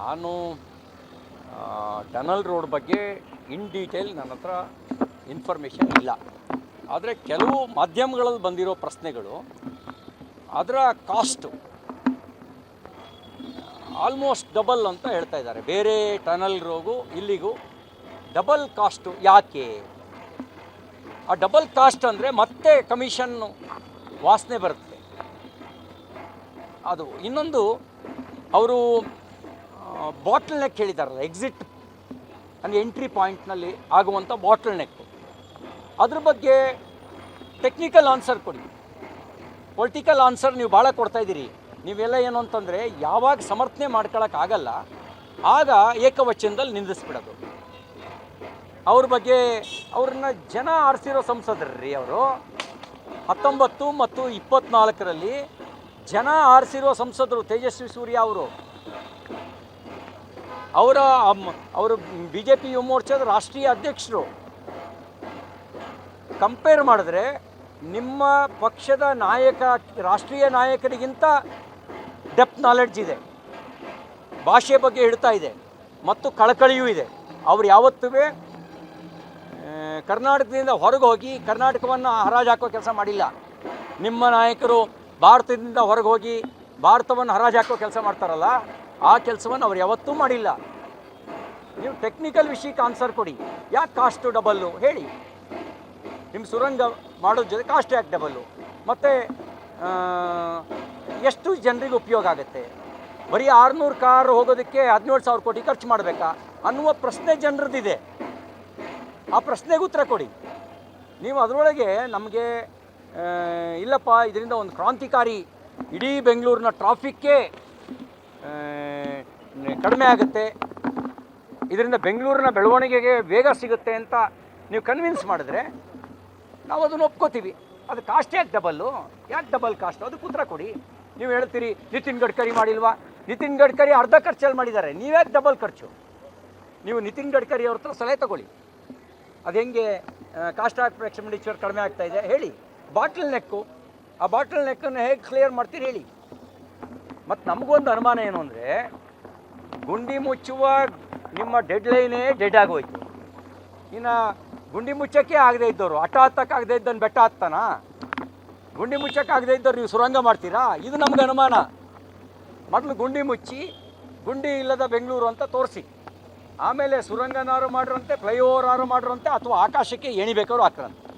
ನಾನು tunnel road ಬಗ್ಗೆ in detail ನನ್ನ ಹತ್ರ ಇನ್ಫಾರ್ಮೇಷನ್ ಇಲ್ಲ. ಆದರೆ ಕೆಲವು ಮಾಧ್ಯಮಗಳಲ್ಲಿ ಬಂದಿರೋ ಪ್ರಶ್ನೆಗಳು, ಅದರ ಕಾಸ್ಟು ಆಲ್ಮೋಸ್ಟ್ ಡಬಲ್ ಅಂತ ಹೇಳ್ತಾ ಇದ್ದಾರೆ. ಬೇರೆ ಟನಲ್ ರೋಗು ಇಲ್ಲಿಗೂ ಡಬಲ್ ಕಾಸ್ಟು ಯಾಕೆ? ಆ ಡಬಲ್ ಕಾಸ್ಟ್ ಅಂದರೆ ಮತ್ತೆ ಕಮಿಷನ್ನು ವಾಸನೆ ಬರುತ್ತೆ. ಅದು ಇನ್ನೊಂದು, ಅವರು ಬಾಟಲ್ ನೆಕ್ ಹೇಳಿದಾರಲ್ಲ ಎಕ್ಸಿಟ್ ಅಂದರೆ ಎಂಟ್ರಿ ಪಾಯಿಂಟ್ನಲ್ಲಿ ಆಗುವಂಥ ಬಾಟಲ್ ನೆಕ್ ಅದ್ರ ಬಗ್ಗೆ ಟೆಕ್ನಿಕಲ್ ಆನ್ಸರ್ ಕೊಡಿ. ಪೊಲಿಟಿಕಲ್ ಆನ್ಸರ್ ನೀವು ಭಾಳ ಕೊಡ್ತಾ ಇದ್ದೀರಿ. ನೀವೆಲ್ಲ ಏನು ಅಂತಂದರೆ ಯಾವಾಗ ಸಮರ್ಥನೆ ಮಾಡ್ಕೊಳಕ್ಕಾಗಲ್ಲ ಆಗ ಏಕವಚನದಲ್ಲಿ ನಿಂದಿಸ್ಬಿಡೋದು. ಅವ್ರ ಬಗ್ಗೆ ಅವ್ರನ್ನ ಜನ ಆರಿಸಿರೋ ಸಂಸದರ್ರಿ ಅವರು, ಹತ್ತೊಂಬತ್ತು ಮತ್ತು ಇಪ್ಪತ್ನಾಲ್ಕರಲ್ಲಿ ಜನ ಆರಿಸಿರೋ ಸಂಸದರು ತೇಜಸ್ವಿ ಸೂರ್ಯ ಅವರು ಅವರ ಅವರು ಬಿ ಜೆ ಪಿ ಯುವ ಮೋರ್ಚಾದ ರಾಷ್ಟ್ರೀಯ ಅಧ್ಯಕ್ಷರು. ಕಂಪೇರ್ ಮಾಡಿದ್ರೆ ನಿಮ್ಮ ಪಕ್ಷದ ನಾಯಕ, ರಾಷ್ಟ್ರೀಯ ನಾಯಕರಿಗಿಂತ ಡೆಪ್ತ್ ನಾಲೆಡ್ಜ್ ಇದೆ. ಭಾಷೆ ಬಗ್ಗೆ ಹೇಳ್ತಾ ಇದೆ. ಮತ್ತು ಕಳಕಳಿಯೂ ಇದೆ. ಅವ್ರು ಯಾವತ್ತೂ ಕರ್ನಾಟಕದಿಂದ ಹೊರಗೆ ಹೋಗಿ ಕರ್ನಾಟಕವನ್ನು ಹರಾಜು ಹಾಕೋ ಕೆಲಸ ಮಾಡಿಲ್ಲ. ನಿಮ್ಮ ನಾಯಕರು ಭಾರತದಿಂದ ಹೊರಗೆ ಹೋಗಿ ಭಾರತವನ್ನು ಹರಾಜು ಹಾಕೋ ಕೆಲಸ ಮಾಡ್ತಾರಲ್ಲ ಆ ಕೆಲಸವನ್ನು ಅವ್ರು ಯಾವತ್ತೂ ಮಾಡಿಲ್ಲ. ನೀವು ಟೆಕ್ನಿಕಲ್ ವಿಷಯಕ್ಕೆ ಆನ್ಸರ್ ಕೊಡಿ. ಯಾಕೆ ಕಾಸ್ಟು ಡಬಲ್ಲು ಹೇಳಿ. ನಿಮ್ಮ ಸುರಂಗ ಮಾಡೋ ಜೊತೆ ಕಾಸ್ಟ್ ಯಾಕೆ ಡಬಲ್ಲು ಮತ್ತು ಎಷ್ಟು ಜನರಿಗೆ ಉಪಯೋಗ ಆಗುತ್ತೆ? ಬರೀ ಆರುನೂರು ಕಾರ್ ಹೋಗೋದಕ್ಕೆ ಹದಿನೇಳು ಸಾವಿರ ಕೋಟಿ ಖರ್ಚು ಮಾಡಬೇಕಾ? ಅನ್ನುವ ಪ್ರಶ್ನೆ ಜನರದ್ದಿದೆ ಆ ಪ್ರಶ್ನೆಗೆ ಉತ್ತರ ಕೊಡಿ. ನೀವು ಅದರೊಳಗೆ ನಮಗೆ ಇಲ್ಲಪ್ಪ, ಇದರಿಂದ ಒಂದು ಕ್ರಾಂತಿಕಾರಿ ಇಡೀ ಬೆಂಗಳೂರಿನ ಟ್ರಾಫಿಕ್ಕೇ ಕಡಿಮೆ ಆಗುತ್ತೆ. ಇದರಿಂದ ಬೆಂಗಳೂರಿನ ಬೆಳವಣಿಗೆಗೆ ವೇಗ ಸಿಗುತ್ತೆ ಅಂತ ನೀವು ಕನ್ವಿನ್ಸ್ ಮಾಡಿದ್ರೆ ನಾವು ಅದನ್ನು ಒಪ್ಕೋತೀವಿ. ಅದು ಕಾಸ್ಟ್ ಯಾಕೆ ಡಬಲ್ಲು ಯಾಕೆ ಡಬಲ್ ಕಾಸ್ಟ್ ಅದಕ್ಕೆ ಉತ್ತರ ಕೊಡಿ. ನೀವು ಹೇಳ್ತೀರಿ, ನಿತಿನ್ ಗಡ್ಕರಿ ಮಾಡಿಲ್ವಾ? ನಿತಿನ್ ಗಡ್ಕರಿ ಅರ್ಧ ಖರ್ಚಲ್ಲಿ ಮಾಡಿದ್ದಾರೆ. ನೀವ್ಯಾಕೆ ಡಬಲ್ ಖರ್ಚು? ನೀವು ನಿತಿನ್ ಗಡ್ಕರಿ ಅವ್ರ ಹತ್ರ ಸಲಹೆ ತಗೊಳ್ಳಿ. ಅದು ಹೆಂಗೆ ಕಾಸ್ಟ್ ಆಫ್ ಎಕ್ಸ್ಪೆಂಡಿಚರ್ ಕಡಿಮೆ ಆಗ್ತಾ ಇದೆ ಹೇಳಿ. Bottleneck. ಆ ಬಾಟಲ್ ನೆಕ್ಕನ್ನು ಹೇಗೆ ಕ್ಲಿಯರ್ ಮಾಡ್ತೀರಿ ಹೇಳಿ. ಮತ್ತು ನಮಗೊಂದು ಅನುಮಾನ ಏನು ಅಂದರೆ ಗುಂಡಿ ಮುಚ್ಚುವ ನಿಮ್ಮ ಡೆಡ್ ಲೈನೇ ಡೆಡ್ ಆಗೋಯ್ತು. ಇನ್ನು ಗುಂಡಿ ಮುಚ್ಚಕ್ಕೆ ಆಗದೆ ಇದ್ದವರು ಹಠ ಹತ್ತಕ್ಕೆ ಆಗದೆ ಇದ್ದನ್ನು ಬೆಟ್ಟ ಹತ್ತಾನ? ಗುಂಡಿ ಮುಚ್ಚಕ್ಕೆ ಆಗದೆ ಇದ್ದವ್ರು ನೀವು ಸುರಂಗ ಮಾಡ್ತೀರಾ? ಇದು ನಮ್ಗೆ ಅನುಮಾನ. ಮೊದಲು ಗುಂಡಿ ಮುಚ್ಚಿ, ಗುಂಡಿ ಇಲ್ಲದ ಬೆಂಗಳೂರು ಅಂತ ತೋರಿಸಿ. ಆಮೇಲೆ ಸುರಂಗನಾರು ಮಾಡ್ರಂತೆ, ಫ್ಲೈಓವರ್ ಆರು ಮಾಡ್ರಂತೆ, ಅಥವಾ ಆಕಾಶಕ್ಕೆ ಎಣಿಬೇಕಾದ್ರು ಹಾಕ್ರಂತೆ.